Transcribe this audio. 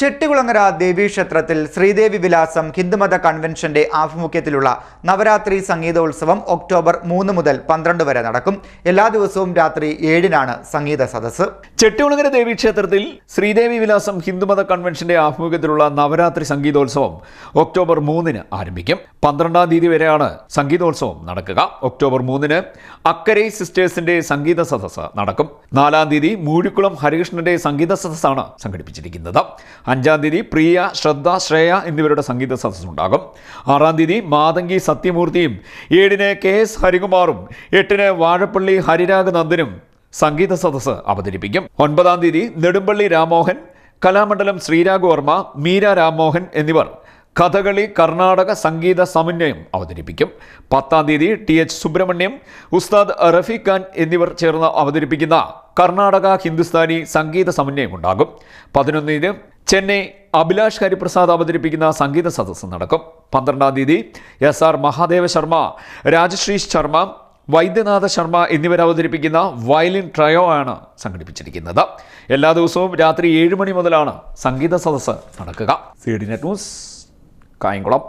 ചെട്ടികുളങ്ങര ദേവീക്ഷേത്രത്തിൽ ശ്രീദേവി വിലാസം ഹിന്ദുമത കൺവെൻഷന്റെ ആഭിമുഖ്യത്തിലുള്ള നവരാത്രി സംഗീതോത്സവം ഒക്ടോബർ മൂന്ന് മുതൽ പന്ത്രണ്ട് വരെ നടക്കും. എല്ലാ ദിവസവും രാത്രി ഏഴിനാണ് സംഗീത സദസ്സ്. ചെട്ടികുളങ്ങര ദേവി ക്ഷേത്രത്തിൽ ശ്രീദേവി വിലാസം ഹിന്ദുമത കൺവെൻഷന്റെ ആഭിമുഖ്യത്തിലുള്ള നവരാത്രി സംഗീതോത്സവം ഒക്ടോബർ മൂന്നിന് ആരംഭിക്കും. പന്ത്രണ്ടാം തീയതി വരെയാണ് സംഗീതോത്സവം നടക്കുക. ഒക്ടോബർ മൂന്നിന് അക്കരെ സിസ്റ്റേഴ്സിന്റെ സംഗീത സദസ്സ് നടക്കും. നാലാം തീയതി മൂഴിക്കുളം ഹരികൃഷ്ണന്റെ സംഗീത സദസ്സാണ് സംഘടിപ്പിച്ചിരിക്കുന്നത്. അഞ്ചാം തീയതി പ്രിയ ശ്രദ്ധ ശ്രേയ എന്നിവരുടെ സംഗീത സദസ്സ് ഉണ്ടാകും ആറാം തീയതി മാതങ്കി സത്യമൂർത്തിയും ഏഴിന് കെ എസ് ഹരികുമാറും എട്ടിന് വാഴപ്പള്ളി ഹരിരാഗ് നന്ദനും സംഗീത സദസ്സ് അവതരിപ്പിക്കും. ഒൻപതാം തീയതി നെടുമ്പള്ളി രാമോഹൻ കലാമണ്ഡലം ശ്രീരാഗ് വർമ്മ മീര രാമോഹൻ എന്നിവർ കഥകളി കർണാടക സംഗീത സമന്വയം അവതരിപ്പിക്കും. പത്താം തീയതി ടി എച്ച് സുബ്രഹ്മണ്യം ഉസ്താദ് റഫീഖ് ഖാൻ എന്നിവർ ചേർന്ന് അവതരിപ്പിക്കുന്ന കർണാടക ഹിന്ദുസ്ഥാനി സംഗീത സമന്വയം ഉണ്ടാകും. പതിനൊന്നിന് ചെന്നൈ അഭിലാഷ് ഹരിപ്രസാദ് അവതരിപ്പിക്കുന്ന സംഗീത സദസ്സ് നടക്കും. പന്ത്രണ്ടാം തീയതി എസ് ആർ മഹാദേവ ശർമ്മ രാജശ്രീ ശർമ്മ വൈദ്യനാഥ ശർമ്മ എന്നിവർ അവതരിപ്പിക്കുന്ന വയലിൻ ട്രയോ ആണ് സംഘടിപ്പിച്ചിരിക്കുന്നത്. എല്ലാ ദിവസവും രാത്രി ഏഴ് മണി മുതലാണ് സംഗീത സദസ്സ് നടക്കുക. C D net news Kayamkulam.